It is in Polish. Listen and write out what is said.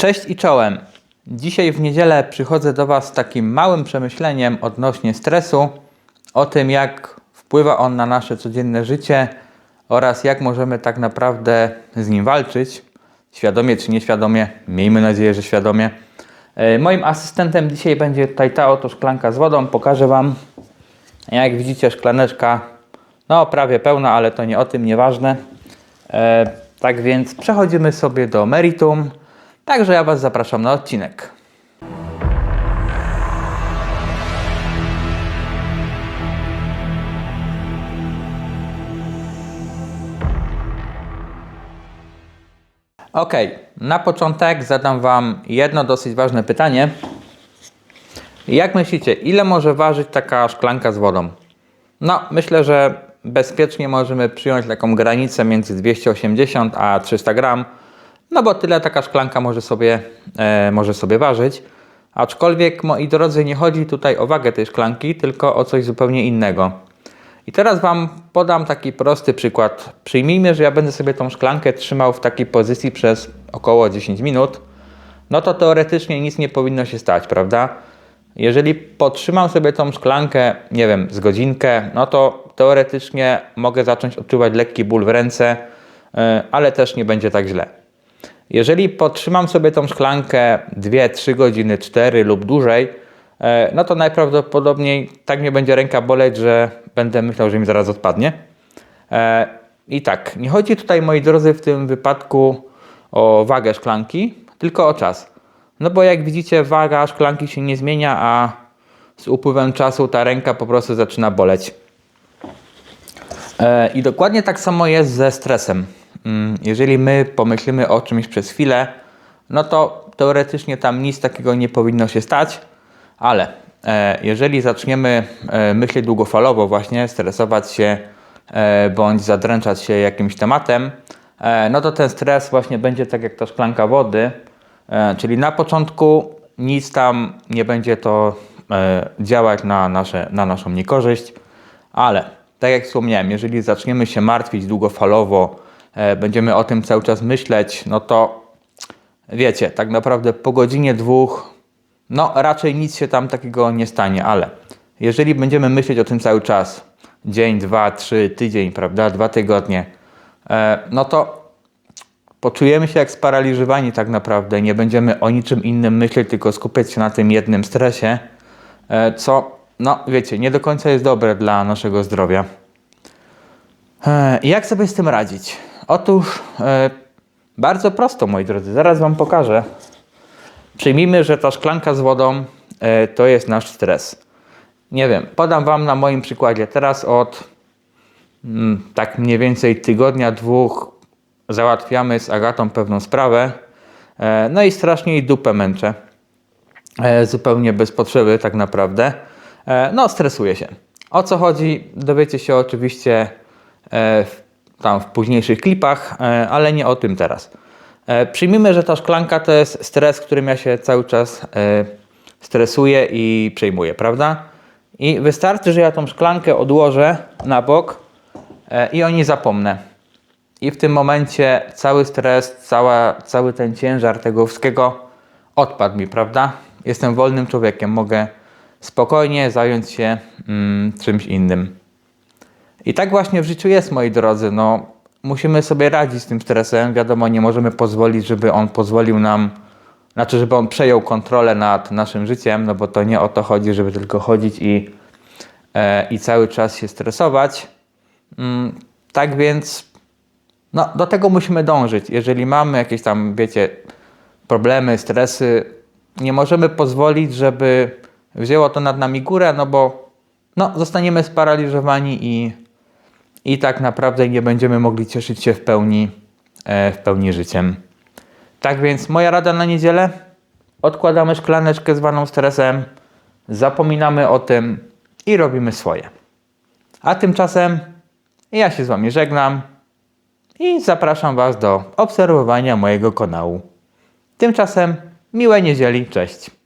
Cześć i czołem. Dzisiaj w niedzielę przychodzę do Was z takim małym przemyśleniem odnośnie stresu, o tym jak wpływa on na nasze codzienne życie oraz jak możemy tak naprawdę z nim walczyć, świadomie czy nieświadomie, miejmy nadzieję, że świadomie. E, Moim asystentem dzisiaj będzie tutaj ta oto szklanka z wodą. Pokażę Wam. Jak widzicie, szklaneczka no prawie pełna, ale to nie o tym, nieważne. E, tak więc przechodzimy sobie do meritum. Także ja Was zapraszam na odcinek. Ok, na początek zadam Wam jedno dosyć ważne pytanie. Jak myślicie, ile może ważyć taka szklanka z wodą? No, myślę, że bezpiecznie możemy przyjąć taką granicę między 280 a 300 gram, no bo tyle taka szklanka może sobie, e, może sobie ważyć. Aczkolwiek, moi drodzy, nie chodzi tutaj o wagę tej szklanki, tylko o coś zupełnie innego. I teraz Wam podam taki prosty przykład. Przyjmijmy, że ja będę sobie tą szklankę trzymał w takiej pozycji przez około 10 minut. No to teoretycznie nic nie powinno się stać, prawda? Jeżeli potrzymam sobie tą szklankę, nie wiem, z godzinkę, no to teoretycznie mogę zacząć odczuwać lekki ból w ręce, yy, ale też nie będzie tak źle. Jeżeli potrzymam sobie tą szklankę 2-3 godziny, 4 lub dłużej, e, no to najprawdopodobniej tak mnie będzie ręka boleć, że będę myślał, że mi zaraz odpadnie. E, I tak, nie chodzi tutaj, moi drodzy, w tym wypadku o wagę szklanki, tylko o czas. No bo jak widzicie, waga szklanki się nie zmienia, a z upływem czasu ta ręka po prostu zaczyna boleć. E, I dokładnie tak samo jest ze stresem. Mm, Jeżeli my pomyślimy o czymś przez chwilę, no to teoretycznie tam nic takiego nie powinno się stać, ale e, jeżeli zaczniemy e, myśleć długofalowo, właśnie stresować się e, bądź zadręczać się jakimś tematem, no to ten stres właśnie będzie tak jak ta szklanka wody, czyli na początku nic tam nie będzie to działać na, nasze, na naszą niekorzyść, ale tak jak wspomniałem, jeżeli zaczniemy się martwić długofalowo, będziemy o tym cały czas myśleć, no to wiecie, tak naprawdę po godzinie dwóch, no raczej nic się tam takiego nie stanie, ale jeżeli będziemy myśleć o tym cały czas, dzień, dwa, trzy, tydzień, prawda, dwa tygodnie, e, no to poczujemy się jak sparaliżowani tak naprawdę, nie będziemy o niczym innym myśleć, tylko skupiać się na tym jednym stresie, e, co, no wiecie, nie do końca jest dobre dla naszego zdrowia. E, Jak sobie z tym radzić? Otóż e, bardzo prosto, moi drodzy, zaraz Wam pokażę. Przyjmijmy, że ta szklanka z wodą e, to jest nasz stres. Nie wiem, podam Wam na moim przykładzie. Teraz od mm, tak mniej więcej tygodnia, dwóch załatwiamy z Agatą pewną sprawę. E, no i strasznie jej dupę męczę. E, zupełnie bez potrzeby tak naprawdę. E, no, stresuję się. O co chodzi, dowiecie się oczywiście e, w, tam w późniejszych klipach, e, ale nie o tym teraz. E, przyjmijmy, że ta szklanka to jest stres, którym ja się cały czas e, stresuję i przejmuję, prawda? I wystarczy, że ja tą szklankę odłożę na bok i o niej zapomnę. I w tym momencie cały stres, cała, cały ten ciężar tego wszystkiego odpadł mi, prawda? Jestem wolnym człowiekiem, mogę spokojnie zająć się mm, czymś innym. I tak właśnie w życiu jest, moi drodzy. No, musimy sobie radzić z tym stresem. Wiadomo, nie możemy pozwolić, żeby on pozwolił nam, znaczy, żeby on przejął kontrolę nad naszym życiem, no bo to nie o to chodzi, żeby tylko chodzić i, e, i cały czas się stresować. Mm, tak więc no, do tego musimy dążyć. Jeżeli mamy jakieś tam, wiecie, problemy, stresy, nie możemy pozwolić, żeby wzięło to nad nami górę, no bo no, zostaniemy sparaliżowani i, i tak naprawdę nie będziemy mogli cieszyć się w pełni, e, w pełni życiem. Tak więc moja rada na niedzielę, odkładamy szklaneczkę zwaną stresem, zapominamy o tym i robimy swoje. A tymczasem ja się z Wami żegnam i zapraszam Was do obserwowania mojego kanału. Tymczasem miłej niedzieli, cześć.